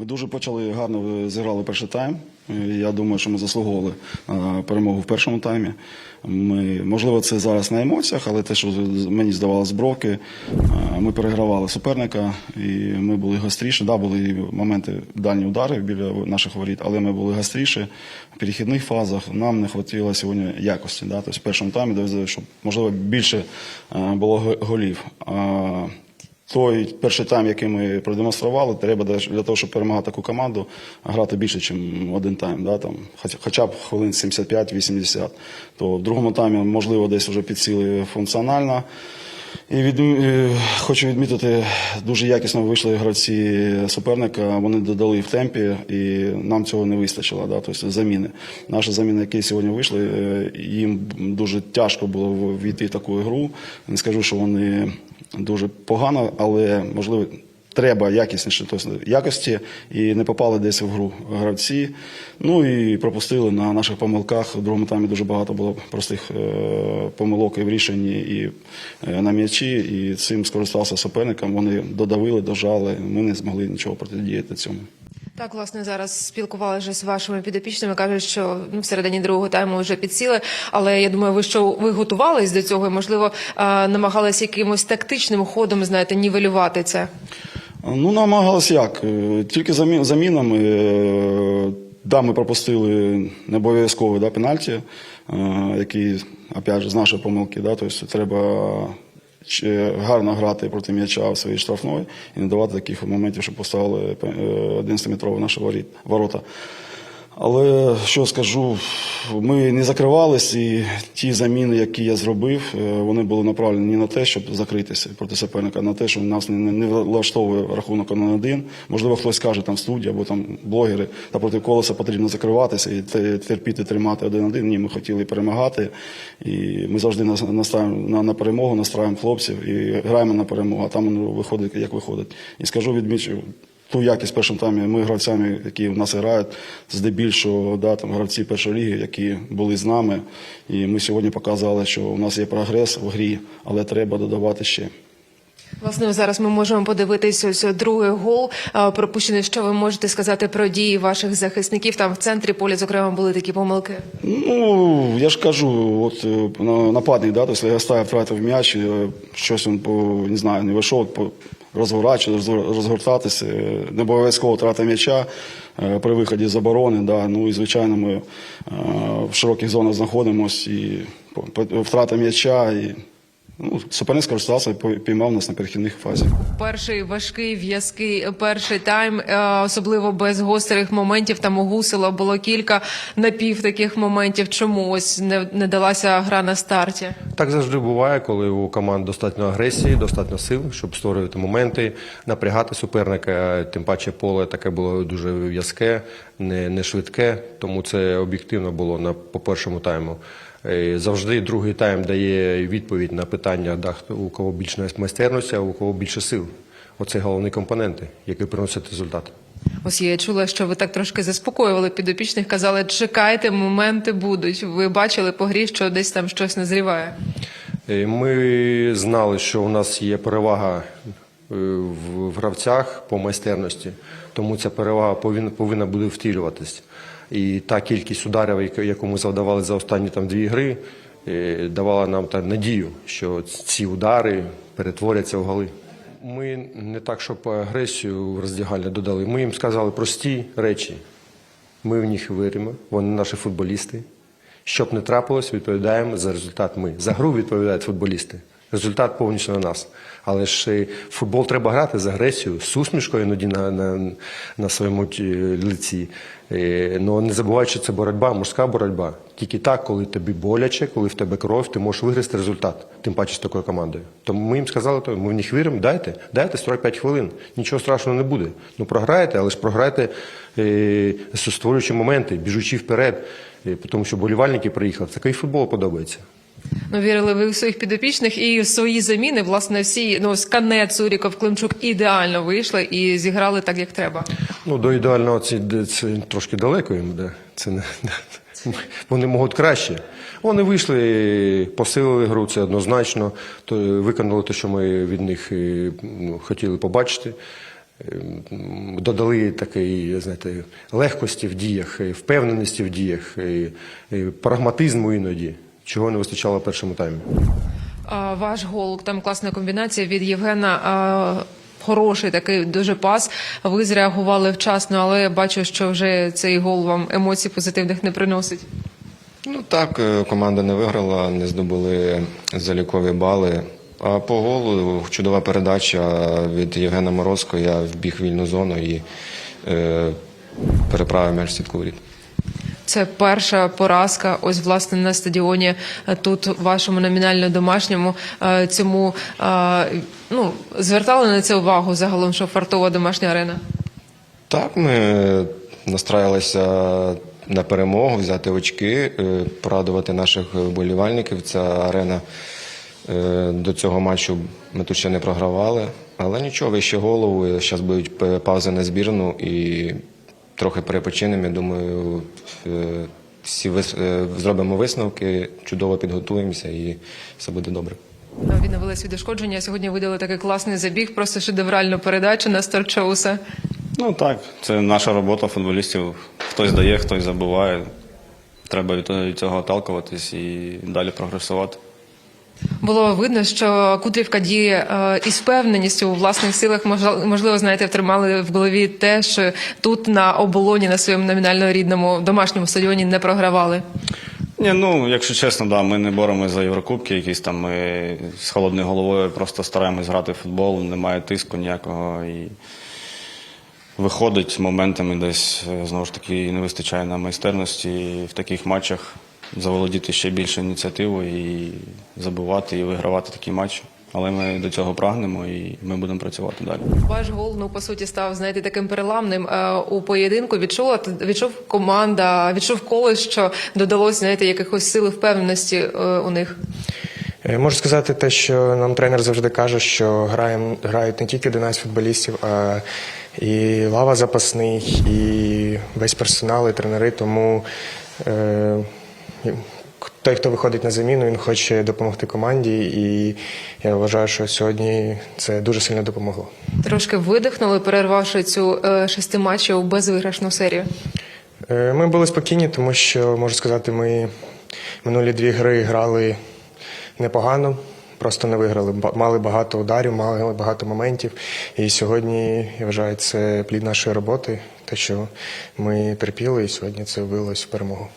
Ми дуже почали гарно зіграли перший тайм. Е, Я думаю, що ми заслуговували на перемогу в першому таймі. Ми, можливо, це зараз на емоціях, але те, що мені здавалося е, ми перегравали суперника і ми були гостріші. Да, були моменти дальні удари біля наших воріт, але ми були гостріші в перехідних фазах. Нам не вистачило сьогодні якості. Да? Тобто в першому таймі, щоб можливо більше е, було голів. Той перший тайм, який ми продемонстрували, треба для того, щоб перемагати таку команду, грати більше, ніж один тайм. Да, там, хоча б хвилин 75-80. То в другому таймі, можливо, десь вже підсіли функціонально. І від, е, хочу відмітити, дуже якісно вийшли гравці суперника. Вони додали в темпі, і нам цього не вистачило. Да? Тобто заміни. Наші заміни, які сьогодні вийшли, е, їм дуже тяжко було війти в таку ігру. Не скажу, що вони дуже погано, але можливо. Треба якісніше якості і не попали десь в гру гравці. Ну і пропустили на наших помилках. У другому таймі дуже багато було простих е, помилок і в рішенні, і е, на м'ячі. І цим скористався суперником. Вони додавили, дожали. Ми не змогли нічого протидіяти цьому. Так, власне, зараз спілкувалися з вашими підопічними. кажуть, що ну, всередині другого тайму вже підсіли. Але я думаю, ви що ви готувались до цього і, можливо, а, намагались якимось тактичним ходом, знаєте, нівелювати це. Ну, намагалися як? Е, Тільки замі- замінами. Е, Да, ми пропустили не обов'язково да, пенальті, е, який, опять же, з нашої помилки. Да, тобто треба гарно грати проти м'яча в своїй штрафної і не давати таких моментів, щоб поставили е, 11-метрові наші воріт- ворота. Але що скажу, ми не закривались, і ті заміни, які я зробив, е, вони були направлені не на те, щоб закритися проти суперника, а на те, що нас не, не, влаштовує рахунок на один. Можливо, хтось каже там в студії або там блогери, та проти колеса потрібно закриватися і терпіти, тримати один-один. Ні, ми хотіли перемагати, і ми завжди нас- настаємо на, на перемогу, настраємо хлопців і граємо на перемогу, а там воно виходить, як виходить. І скажу, відмічу, ту якість в першому таймі ми гравцями, які в нас грають, здебільшого да, там, гравці першої ліги, які були з нами. І ми сьогодні показали, що у нас є прогрес в грі, але треба додавати ще. Власне, зараз ми можемо подивитись ось другий гол пропущений. Що ви можете сказати про дії ваших захисників? Там в центрі поля, зокрема, були такі помилки. Ну, я ж кажу, от е, на- нападник, да, тобто Легостаєв втратив м'яч, е, щось він не знаю, не вийшов, по, розворачувати, розгортатися, е, не обов'язково втрата м'яча е, при виході з оборони, да, ну і звичайно ми е, в широких зонах знаходимося і втрата м'яча, і ну, суперник скористався і піймав нас на перехідних фазі. Перший важкий в'язкий перший тайм, е, особливо без гострих моментів. Там у Гусела було кілька напів таких моментів. Чому ось не, не далася гра на старті? Так завжди буває, коли у команд достатньо агресії, достатньо сил, щоб створювати моменти, напрягати суперника. Тим паче поле таке було дуже в'язке, не, не швидке, тому це об'єктивно було на по першому тайму. Е, Завжди другий тайм дає відповідь на питання, да, у кого більше майстерності, а у кого більше сил. Оце головні компоненти, які приносять результат. Ось я чула, що ви так трошки заспокоювали підопічних, казали, чекайте, моменти будуть. Ви бачили по грі, що десь там щось назріває. Е, Ми знали, що у нас є перевага е, в гравцях по майстерності, тому ця перевага повинна, повинна буде втілюватись. І та кількість ударів, яку- ми завдавали за останні там дві гри, е, давала нам та надію, що ці удари перетворяться в голи. Ми не так, щоб агресію в додали. Ми їм сказали прості речі. Ми в них віримо, вони наші футболісти. Щоб не трапилось, відповідаємо за результат ми. За гру відповідають футболісти. Результат повністю на нас. Але ж футбол треба грати з агресією, з усмішкою іноді на, на, на своєму е, лиці. Е, Ну не забувай, що це боротьба, мужська боротьба. Тільки так, коли тобі боляче, коли в тебе кров, ти можеш виграти результат, тим паче з такою командою. Тому ми їм сказали, то ми в них віримо, дайте, дайте 45 хвилин. Нічого страшного не буде. Ну програєте, але ж програєте е, створюючи моменти, біжучи вперед, е, тому що болівальники приїхали. Такий футбол подобається. Ну, вірили ви в своїх підопічних і в свої заміни, власне, всі, ну, Скане, Цуріков, Климчук ідеально вийшли і зіграли так, як треба. Ну, до ідеального це, це трошки далеко їм, да. Це не, вони можуть краще. Вони вийшли, посилили гру, це однозначно. То виконали те, що ми від них е, ну, хотіли побачити. м, додали такої, знаєте, легкості в діях, впевненості в діях, прагматизму іноді, чого не вистачало в першому таймі. А, Ваш гол, там класна комбінація від Євгена. а, Хороший такий дуже пас. Ви зреагували вчасно, але я бачу, що вже цей гол вам емоцій позитивних не приносить. Ну так, е, команда не виграла, не здобули залікові бали. А по голу чудова передача від Євгена Морозко. Я вбіг вільну зону і е, переправив м'яч в сітку воріт. Це перша поразка. Ось власне на стадіоні е, тут, вашому номінально домашньому. Е, Цьому е, ну звертали на це увагу загалом, що фартова домашня арена. Так, ми настраювалися на перемогу, взяти очки, порадувати наших вболівальників. Ця арена до цього матчу ми тут ще не програвали. Але нічого, вище голову. Зараз будуть паузи на збірну і трохи перепочинемо. Я думаю, е, всі е, зробимо висновки, чудово підготуємося і все буде добре. Е, Відновились від ушкодження. Сьогодні видали такий класний забіг, просто шедевральну передачу на Старчоуса. Ну так, це наша робота футболістів. Хтось дає, хтось забуває. Треба від від цього отталкуватись і далі прогресувати. Було видно, що Кудрівка діє е, із впевненістю у власних силах. Можливо, можливо, знаєте, втримали в голові те, що тут на оболоні на своєму номінально рідному домашньому стадіоні не програвали. Ні, ну, якщо чесно, да, ми не боремося за Єврокубки, якісь там ми з холодною головою просто стараємось грати в футбол, немає тиску ніякого і виходить моментами десь е, знову ж таки не вистачає на майстерності і в таких матчах заволодіти ще більше ініціативою і забивати і вигравати такі матчі. Але ми до цього прагнемо і ми будемо працювати далі. Ваш гол, ну по суті, став знаєте таким переламним е, у поєдинку. Відчула відчув команда, відчув колес, що додалось знаєте якихось сили впевненості е, у них. Е, Можу сказати те, що нам тренер завжди каже, що граєм, грають не тільки 11 футболістів, а і лава запасних, і весь персонал, і тренери. Тому е, той, хто виходить на заміну, він хоче допомогти команді, і я вважаю, що сьогодні це дуже сильно допомогло. Трошки видихнули, перервавши цю е, шестиматчеву безвиграшну серію. Е, Ми були спокійні, тому що можу сказати, ми минулі дві гри грали непогано, просто не виграли. Мали багато ударів, мали багато моментів. І сьогодні я вважаю, це плід нашої роботи, те, що ми терпіли, і сьогодні це вилилось в перемогу.